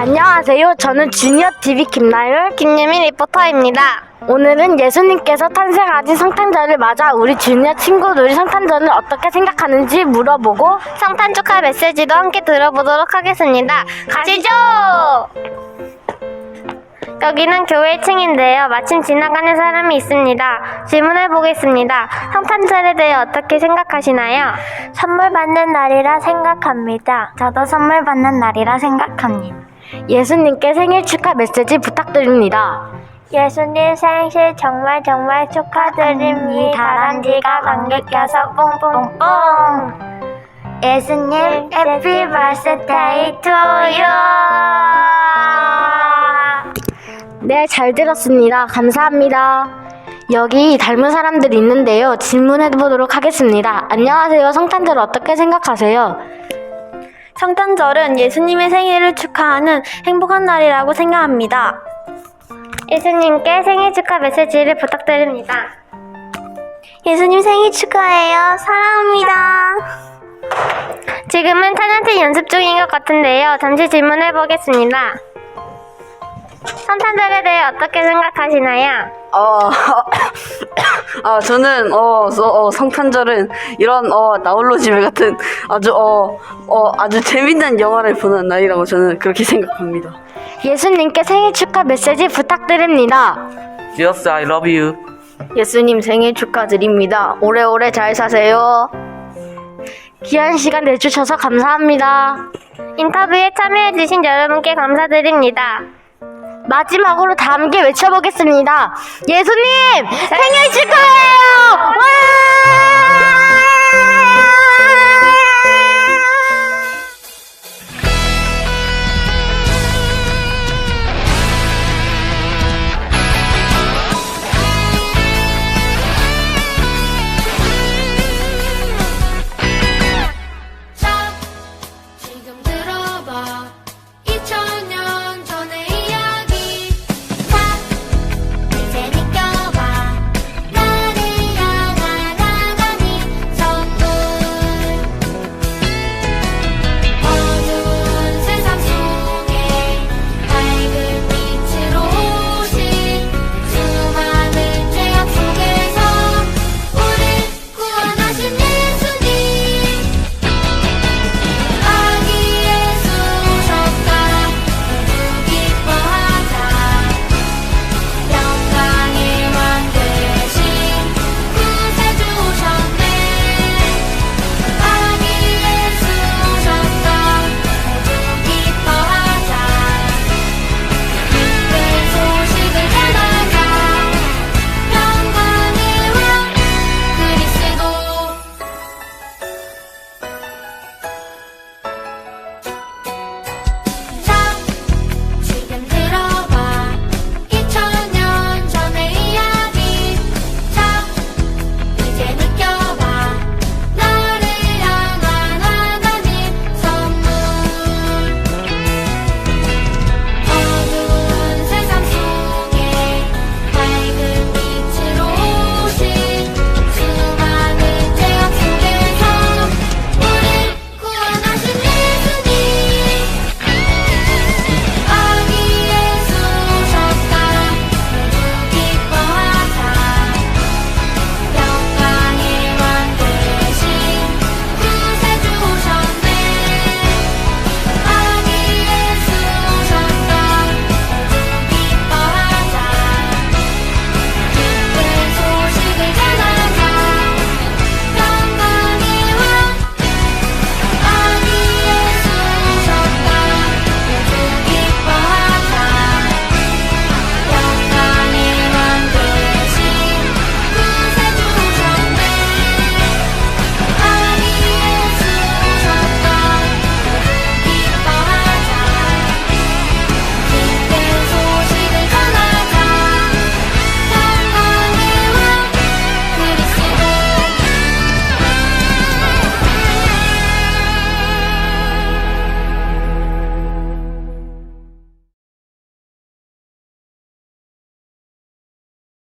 안녕하세요. 저는 주니어 TV 김나율. 김예민 리포터입니다. 오늘은 예수님께서 탄생하신 성탄절을 맞아 우리 주니어 친구들이 성탄절을 어떻게 생각하는지 물어보고 성탄 축하 메시지도 함께 들어보도록 하겠습니다. 가시죠! 여기는 교회 1층인데요. 마침 지나가는 사람이 있습니다. 질문해 보겠습니다. 성탄절에 대해 어떻게 생각하시나요? 선물 받는 날이라 생각합니다. 저도 선물 받는 날이라 생각합니다. 예수님께 생일 축하 메시지 부탁드립니다. 예수님 생신 정말 정말 축하드립니다. 다람쥐가 감기 껴서 뽕뽕뽕. 예수님 해피 버스데이 투 유. 네, 잘 들었습니다. 감사합니다. 여기 닮은 사람들이 있는데요. 질문해 보도록 하겠습니다. 안녕하세요. 성탄절 어떻게 생각하세요? 성탄절은 예수님의 생일을 축하하는 행복한 날이라고 생각합니다. 예수님께 생일 축하 메시지를 부탁드립니다. 예수님 생일 축하해요. 사랑합니다. 지금은 찬양팀 연습 중인 것 같은데요. 잠시 질문해 보겠습니다. 성탄절에 대해 어떻게 생각하시나요? 어, 아, 저는, 어, 서- 어, 성탄절은 이런, 어, 나홀로 집에 같은 아주, 어, 어, 아주 재밌는 영화를 보는 날이라고 저는 그렇게 생각합니다. 예수님께 생일 축하 메시지 부탁드립니다. Jesus, I love you. 예수님 생일 축하드립니다. 오래오래 잘 사세요. 귀한 시간 내주셔서 감사합니다. 인터뷰에 참여해주신 여러분께 감사드립니다. 마지막으로 다 함께 외쳐보겠습니다. 예수님 생일! 와!